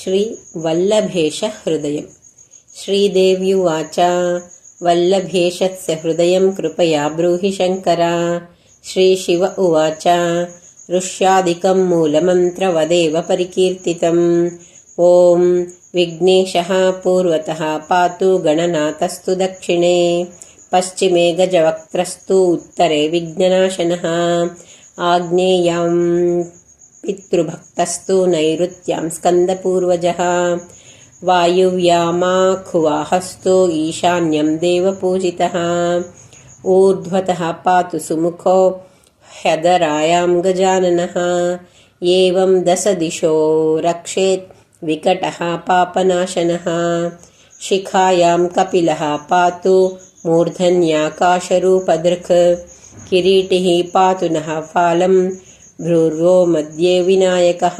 श्रीवल्लभेशहृदयम् श्रीदेव्युवाच वल्लभेशस्य हृदयं कृपया ब्रूहि शङ्करा श्रीशिव उवाच ऋष्यादिकं मूलमन्त्रवदेव परिकीर्तितम् ॐ विघ्नेशः पूर्वतः पातु गणनाथस्तु दक्षिणे पश्चिमे गजवक्त्रस्तु उत्तरे विघ्ननाशनः आग्नेयां पितृभक्तस्तु नैऋत्यां स्कन्दपूर्वजः वायुव्यामाखुवाहस्तु ईशान्यं देवपूजितः ऊर्ध्वतः पातु सुमुखो ह्यदरायां गजाननः एवं दशदिशो रक्षेत् विकटः पापनाशनः शिखायां कपिलः पातु मूर्धन्याकाशरूपदृक् किरीटिः पातु नः फालं भ्रूर्वो मध्ये विनायकः।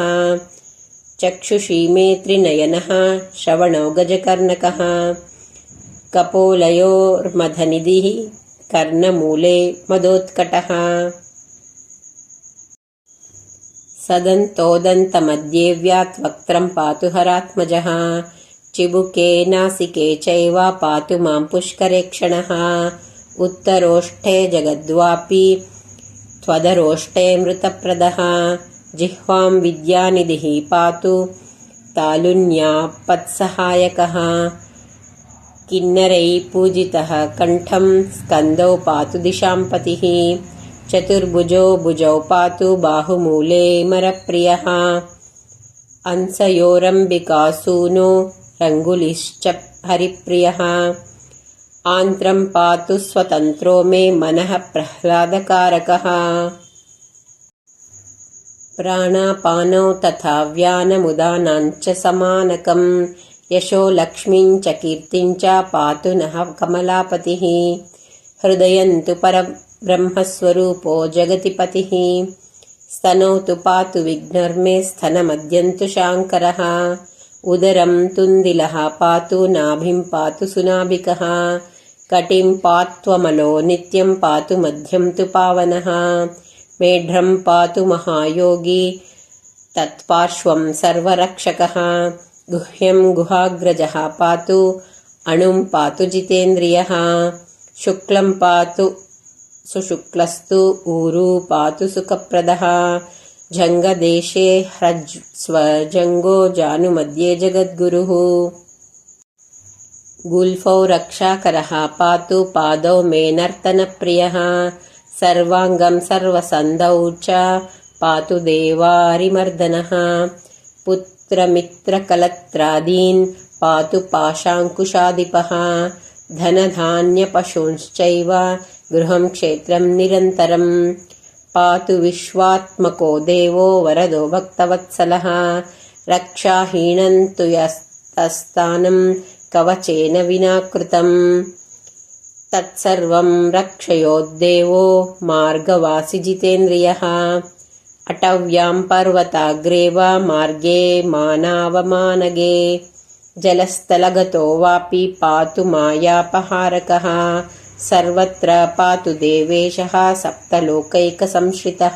चक्षुषी मे त्रिनयनः श्रवणो गजकर्णकः। कपोलयोर्मधनिधिः कर्णमूले मदोत्कटः। सदन्तोदन्तमध्ये वक्त्रं पातु हरात्मजः। चिबुके नासिके चैव पातु माँ पुष्करेक्षणः उत्तरोष्ठे जगद्वापि त्वदरोष्ठे मृतप्रदः जिह्वां विद्यानिधिः पातु तालुन्यापत्सहायकः किन्नरैः पूजितः कण्ठं स्कन्दौ पातु दिशां पतिः चतुर्भुजो भुजौ पातु बाहुमूले मरप्रियः अंसयोरम्बिकासूनो रङ्गुलिश्च हरिप्रियः आन्त्रं पातु स्वतन्त्रो मे मनः प्रह्लादकारकः प्राणापानौ तथा व्यानमुदानाञ्च समानकं यशो लक्ष्मीं च कीर्तिं च पातु नः कमलापतिः हृदयं तु परब्रह्मस्वरूपो जगतिपतिः स्तनौ तु पातु विघ्नर्मे स्तनमद्यं तु शाङ्करः ఉదరం తుందిలః పాతు నాభిం పాతు సునాభికः కటిం పాత్వమలో నిత్యం పాతు మధ్యం తు పావనः మేఢ్రం పాతు మహాయోగి తత్పార్శ్వం సర్వరక్షకः గుహ్యం గుహాగ్రజः పాతు అణుం పాతు జితేంద్రియः శుక్లం పాతు సుశుక్లస్తు ఊరు పాతు సుఖప్రదः జంగదేశే హ్రజ్ స్వజంగో జాను మధ్యే జగద్గురు. గుల్ఫౌ రక్షాకర పాతు పాదౌ మేనర్తన ప్రియ. సర్వాంగం సర్వసంధౌ చ పాతు దేవారిమర్దన. పుత్రమిత్రకలత్రాదీన్ పాతు పాశాంకుశాదిప ధనధాన్యపశూంశ్చైవ గృహం క్షేత్రం నిరంతరం. పాతు విశ్వాత్మకో దేవో వరదో భక్తవత్సలः. రక్షాహీణంతు యస్తస్థానం కవచేన వినాకృతం. తత్సర్వం రక్షయోద్దేవో మార్గవాసి జితేంద్రియः. అటవ్యాం పర్వతాగ్రే వా మార్గే మానావమానగే. జలస్థలగతో వాపి పాతు మాయాపహారకः. सर्वत्र पातु देवेशः सप्तलोकैकसंश्रितः।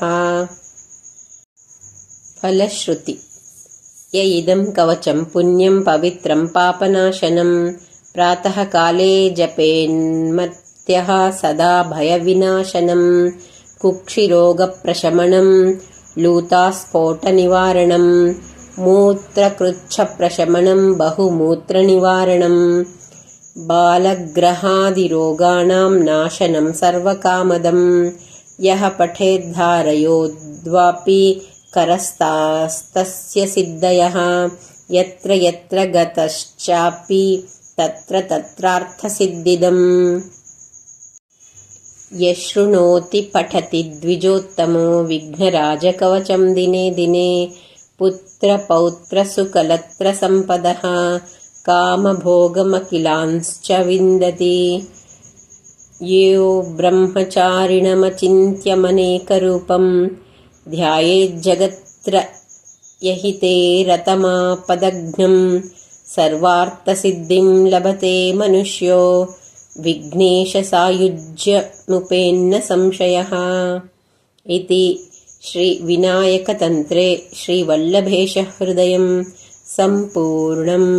फलश्रुति। य इदं कवचं पुण्यं पवित्रं पापनाशनं। प्रातःकाले जपेन्मत्यः सदा भयविनाशनं। कुक्षिरोगप्रशमनं लूतास्फोटनिवारणं। मूत्रकृच्छप्रशमनं बहुमूत्रनिवारणं बालग्रहादिरोगाणां नाशनं सर्वकामदं। यः पठेद्धारयोद्वापि करस्तास्तस्य सिद्धयः। यत्र यत्र गतश्चापि तत्र तत्रार्थसिद्धिदम् यशृणोति पठति द्विजोत्तमो विघ्नराजकवचं दिने दिने। पुत्रपौत्रसुकलत्रसम्पदः कामभोगमखिलांश्च विन्दति। यो ब्रह्मचारिणमचिन्त्यमनेकरूपम्। ध्यायेज्जगत्र रतमापदघ्नं सर्वार्थसिद्धिं लभते मनुष्यो। विघ्नेशसायुज्यमुपेन्न संशयः। इति श्रीविनायकतन्त्रे श्रीवल्लभेशहृदयं सम्पूर्णम्